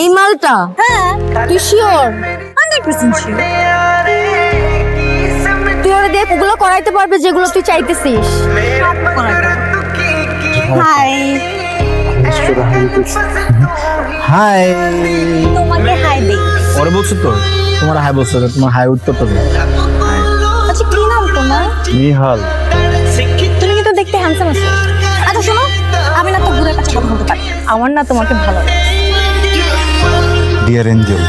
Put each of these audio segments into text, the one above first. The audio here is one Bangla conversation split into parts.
এই মালটা? হ্যাঁ। তুই শিওর হান্ড্রেড পার্সেন্ট শিওর তুই ওরা দেখ ওগুলো করাইতে পারবে যেগুলো তুই চাইতেছিস। হাই। হাই। তোমাকে হাই দিই। পরে বলছো তো? তোমার হাই বলছো তো, তোমার হাই উত্তর তো আচ্ছা কি নাম তোমার? নিহাল। তুমি কিন্তু দেখতে হ্যান্ডসাম আছো। আচ্ছা শোনো আমি না তো ঘুরে কাছে কথা বলতে পারি। আমার না তোমাকে ভালো লাগে। ডিয়ার এঞ্জেল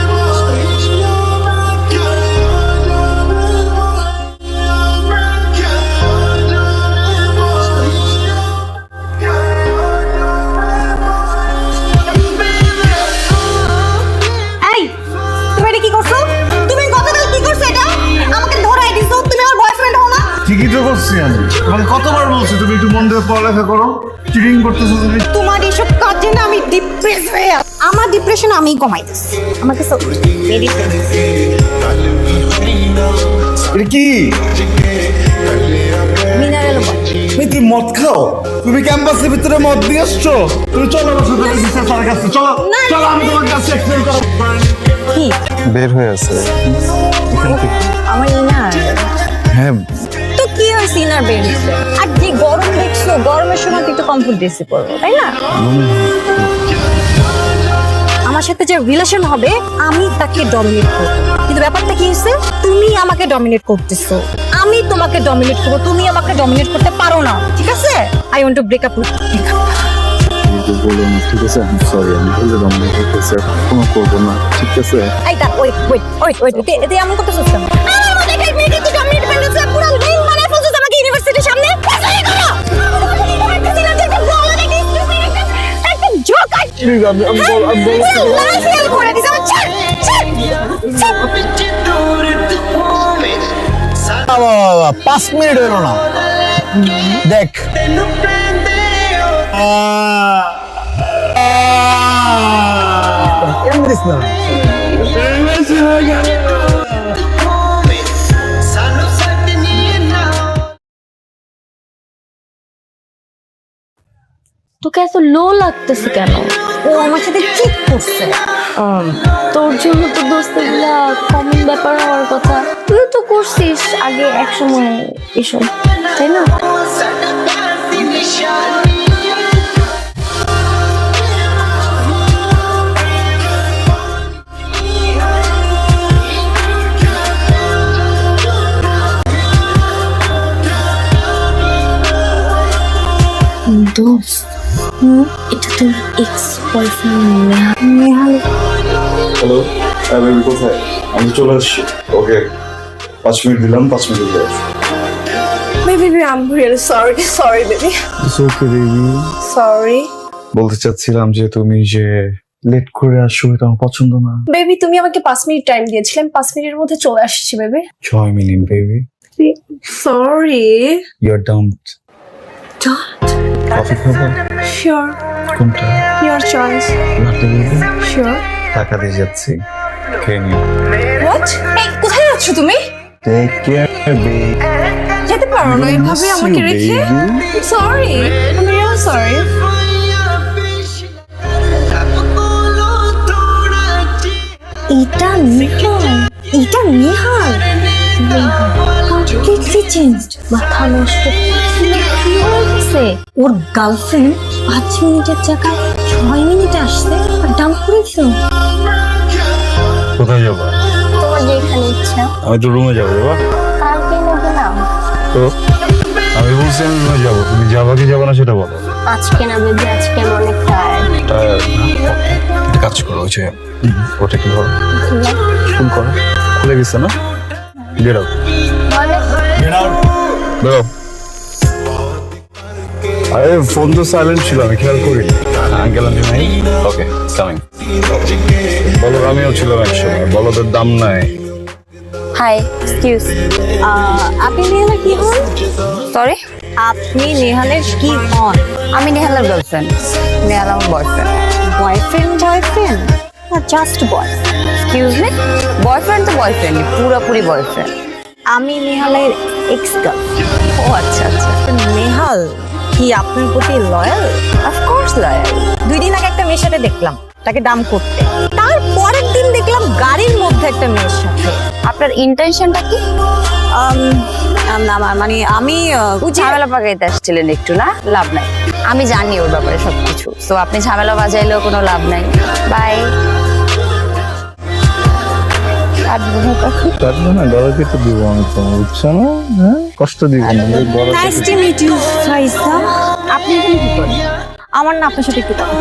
ঠিকই তো করছি আমি। তোমাকে কতবার বলছি তুমি একটু মন দিয়ে পড়ালেখা করো। চিটিং করতেছো তুমি। তোমার এসব কাজে না আমি ডিপ্রেস হয়ে। আমার ডিপ্রেশন আমি কমাইতেছি আমাকে এটা কি মিনারেল এই মদ খাও? তুমি ক্যাম্পাসের ভিতরে মদ দিয়ে আসছো? তুমি চলো আমার সাথে রিসার্চ স্যারের কাছে। চলো চলো আমি তোমার কাছে কি? বের হয়ে আছে। আমার ইনার। হ্যাঁ। তো কি হয়েছে ইনার বের? হইছে? আর যে গরম দেখছ গরমের সময় একটু কমফোর্ট ড্রেসে পরবো তাই না? আমার সাথে যে রিলেশন হবে আমি তাকে ডমিনেট করব। কিন্তু ব্যাপারটা কি হয়েছে? তুমি আমাকে ডমিনেট করতেছো। আমি তোমাকে ডমিনেট করব। তুমি আমাকে ডমিনেট করতে পারো না ঠিক আছে? I want to break up with ঠিক আছে? আমি সরি আমি ভুলে ডমিনেট করতেছি কোনো করব না ঠিক আছে? I wait wait wait wait এতে এতে এমন করতেছিস কেন? প্লিজ আমি আমি বল আমি বল ফেল করে দিছিস আমার ছাড় ছাড় ছাড়। বাবা, বাবা, পাঁচ মিনিট হলো না। দেখ। এরম দিস না। তোকে এত লো লাগতেছে কেন? ও আমার সাথে চিট করছে। তোর জন্য তো দোস্ত এগুলা কমন ব্যাপার হওয়ার কথা। তুই তো করছিস আগে এক সময় এসব তাই না? এটা তোর এক্স বয়ফ্রেন্ড নেহাল হ্যালো হ্যাঁ বেবি কোথায়? আমি চলে আসছি। ওকে পাঁচ মিনিট দিলাম পাঁচ মিনিট দিয়ে আসছি Baby, baby, I'm really sorry. Sorry, baby. Okay baby Sorry. বলতে চাচ্ছিলাম যে তুমি যে লেট করে আসছো এটা আমার পছন্দ না। বেবি তুমি আমাকে পাঁচ মিনিট টাইম দিয়েছিলে আমি পাঁচ মিনিটের মধ্যে চলে আসছি বেবি ছয় minute baby sorry your dumped coffee খাব? শিওর কোনটা? Your choice latte baby sure টাকা দিয়ে যাচ্ছি। খেয়ে নিও। হোয়াট এই কোথায় যাচ্ছ তুমি? টেক কেয়ার বেবি যেতে পারো না এভাবে আমাকে রেখে। সরি আমি রিয়েল সরি এটা নিহাল এটা নিহাল। কমপ্লিটলি চেঞ্জড মাথা নষ্ট। হয়েছে ওর গার্লফ্রেন্ড পাঁচ মিনিটের জায়গায় ছয় মিনিটে আসছে আর ডাম্প করে দিল কোথায় যাব? তোমার যেখানে ইচ্ছা। আমি তো রুমে যাব যাবা? কালকে নেবে না। তো? আমি বলছি আমি রুমে যাব। তুমি যাবা কি যাব না সেটা বলো। আজকে না বেবি আজকে আমি অনেক টায়ার্ড টায়ার্ড একটা কাজ করো ওই যে ওটা কি ধরো। ফোন করো খুলে গেছে না? আউট বেরো আরে ফোন তো সাইলেন্ট ছিল আমি খেয়াল করি। আঙ্কেল আন্টি নাই? ওকে কামিং বলো আমিও ছিলাম একসময় বলদের দাম নাই। হাই এক্সকিউজ আপনি নেহালের কি হন? সরি আপনি নেহালের কি হন? আমি নেহালের গার্লফ্রেন্ড নেহাল আমার বয়ফ্রেন্ড বয়ফ্রেন্ড বয়ফ্রেন্ড না just boy excuse me boyfriend তো বয়ফ্রেন্ড পুরোপুরি বয়ফ্রেন্ড আমি নেহালের এক্স গার্ল ও আচ্ছা আচ্ছা। নেহাল কি আপনার প্রতি লয়াল অফকোর্স লয়াল দুই দিন আগে একটা মেয়ের সাথে দেখলাম তাকে দাম করতে। তারপরের দিন দেখলাম গাড়ির মধ্যে একটা মেয়ের সাথে। আপনার ইন্টেনশনটা কি? না, মানে আমি ঝামেলা পাকাইতে আসছিলেন একটু না? লাভ নাই। আমি জানি ওর ব্যাপারে সবকিছু। তো আপনি ঝামেলা বাজাইলেও কোনো লাভ নাই। বাই কাটবো না গলা কেটে দিব আমি তো বুঝছ না? হ্যাঁ? কষ্ট দিব না। ওই গলা নাইস টু মিট ইউ ফাইসা আপনি কি করেন? আমার না আপনার সাথে একটু কথা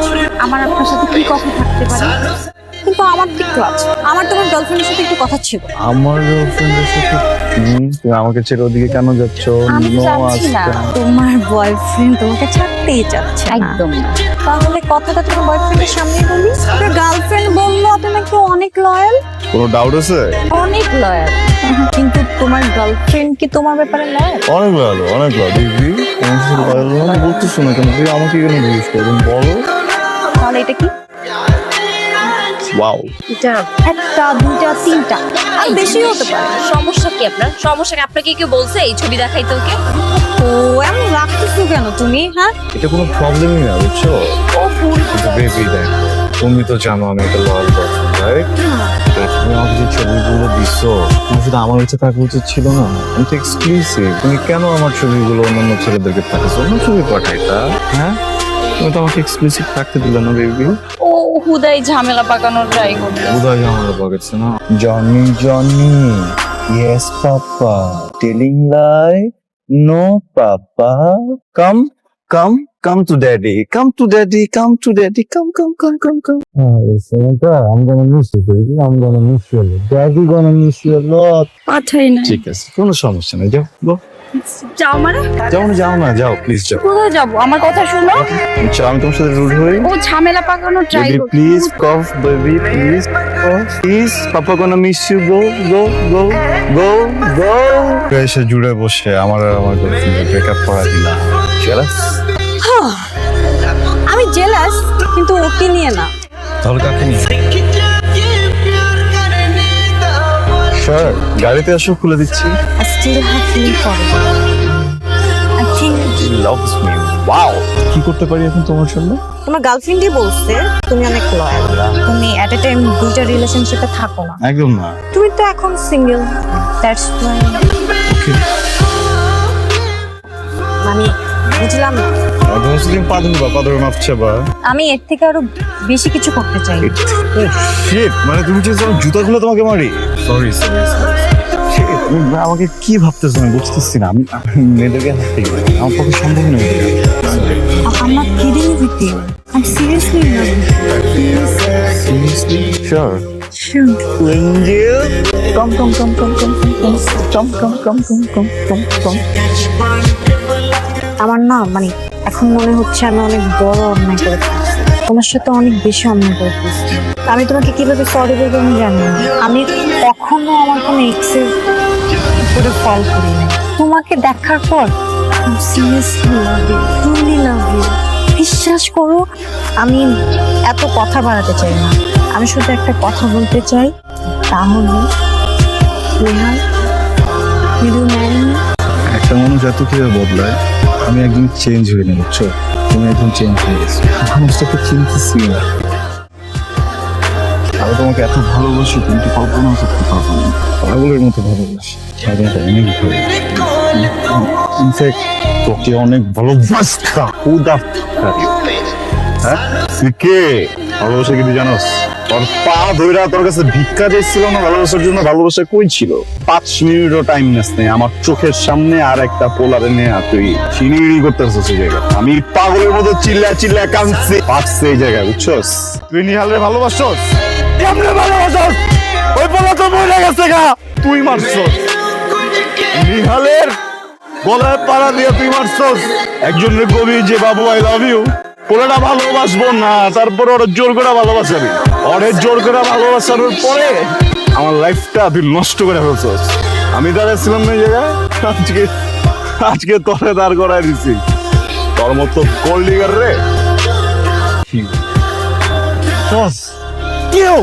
আমার আপনার সাথে কি কথা থাকতে পারে? কিন্তু আমার একটু আছে। আমার তোমার গার্লফ্রেন্ডের সাথে একটু কথা ছিল। আমার গার্লফ্রেন্ডের সাথে তুমি? আমাকে ছেড়ে ওদিকে কেন যাচ্ছ? আমি না। তোমার বয়ফ্রেন্ড তোমাকে ছাড়তেই চাচ্ছে একদম না। তাহলে কথাটা তোমার বয়ফ্রেন্ডের সামনে বলি। আপনার গার্লফ্রেন্ড বলল আপনি নাকি অনেক লয়াল কোনো ডাউট আছে? অনেক লয়াল কিন্তু তোমার গার্লফ্রেন্ড কি তোমার ব্যাপারে লয়াল অনেক ভালো অনেক ভালো দিদি তোমার সাথে ভালো আমি বলতেছো না কেন? তুই আমাকে কেন জিজ্ঞেস করো বলো। তাহলে এটা কি? ওয়াও এটা একটা দুইটা তিনটা। আর বেশি হতে পারে সমস্যা কি আপনার? সমস্যা কি? আপনাকে কেউ বলছে এই ছবি দেখাইতে ওকে? ও এমন রাখতেছো কেন তুমি হ্যাঁ? এটা কোনো প্রবলেমই না বুঝছ? কিন্তু বেবি দেখ। তুমি তো জানো আমি একটা লয়াল পারসন রাইট তুমি আমাকে যে ছবিগুলো দিছো তুমি শুধু আমার কাছে থাকা উচিত ছিল না? আমি তো এক্সক্লুসিভ তুমি কেন আমার ছবিগুলো অন্যান্য ছেলেদেরকে পাঠাচ্ছো অন্য ছবি পাঠাই তা হ্যাঁ? তুমি তো আমাকে এক্সক্লুসিভ থাকতে দিলে না বেবি ও হুদাই ঝামেলা পাকানোর ট্রাই করতে উদয় আমার পাকাচ্ছে না Johnny Johnny yes papa telling lie no papa come come come to daddy come to daddy come to daddy come come come come come I'm gonna miss you, baby. I'm gonna miss you a lot. Daddy gonna miss you a lot. পাঠাই না ঠিক আছে কোনো সমস্যা নেই যাও যাও মানে? যাও না যাও না যাও প্লিজ যাও। কোথায় যাব? আমার কথা শুনো। আচ্ছা আমি তোমার সাথে রুড হই। ও ঝামেলা পাকানোর ট্রাই করছে। cough, baby, please cough. Please, Papa gonna miss you. Go, go, go, go, go. এসে জুড়ে বসে আমার আর আমার গার্লফ্রেন্ডের ব্রেকআপ করা দিলা জেলাস আমি জেলাস কিন্তু ওকে নিয়ে না। তাহলে কাকে নিয়ে? গাড়িতে আসো খুলে দিচ্ছি। I still have feeling for you. I think loves me wow কি করতে পারি এখন তোমার জন্য? তোমার গার্লফ্রেন্ডই বলছে তুমি অনেক লয়াল তুমি এট এ টাইম দুইটা রিলেশনশিপে থাকো না। একদম না। তুমি তো এখন সিঙ্গেল দ্যাটস ওয়াই মানে বুঝলাম না। আর তোমার সাথে পা ধরবা মাপছে বা আমি এর থেকে আরও বেশি কিছু করতে চাই। শিট মানে তুমি আমার জুতাগুলো তোমাকে মারি। সরি সরি আমাকে কি ভাবতেছ আমি বুঝতেছি না আমি মেয়েদেরকে হাসতে গেলে আমার পক্ষে সম্ভব নয় আমার না মানে এখন মনে হচ্ছে আমি অনেক বড় অন্যায় করেছি তোমার সাথে অনেক বেশি অন্যায় করে ফেলছি। আমি তোমাকে কীভাবে সরি বলব আমি জানি না। আমি কখনো আমার কোনো এক্সের উপরে ফল করি না তোমাকে দেখার পর সিরিয়াসলি লাভ ইউ বিশ্বাস করো, আমি এত কথা বাড়াতে চাই না। আমি শুধু একটা কথা বলতে চাই marry me? একটা মানুষ এত কীভাবে বদলায়? আমি একদম চেঞ্জ হয়ে না বুঝছ তুমি একদম চেঞ্জ হয়ে গেছো। মানুষটাকে চিনতেছি না। আমি তোমাকে এত ভালোবাসি, তুমি তো কল্পনা করতে পারব না। পাগলের মতো ভালোবাসি। আমি অনেক ভালো। ইনফ্যাক্ট তোকে অনেক ভালোবাসতা উদা হ্যাঁ? তুই ভালোবাসা কি তুই জানোস? পা ধইরা তোর কাছে ভিক্ষা চাইছিল না, ভালোবাসার জন্য ভালোবাসা কই ছিল? পাঁচ মিনিটও টাইম নেস নেই, আমার চোখের সামনে আর একটা পোলারে নিয়ে আর তুই চিনিড়ি করতেছিস সেই জায়গায়। আমি পাগলের মতো চিল্লা চিল্লা কাঁদছি। পারছে এই জায়গায়, বুঝছস? তুই নিহালের ভালোবাসছস? কেমনে ভালোবাসছস? ওই পোলা তো মরে গেছে গা। তুই মারছস। নিহালের গলায় পাড়া দিয়ে তুই মারছস। একজনের কবি যে, বাবু আই লাভ ইউ পোলাটা ভালোবাসবো না, তারপর ওর জোর করে ভালোবাসাবি ওরে জোর করে ভালোবাসানোর পরে আমার লাইফটা তুই নষ্ট করে ফেলছস। আমি দাঁড়াচ্ছিলাম না জায়গায়, আজকে আজকে তোরে দাঁড় করাই দিছি। তোর মতো কল্ডিগার রে। কেউ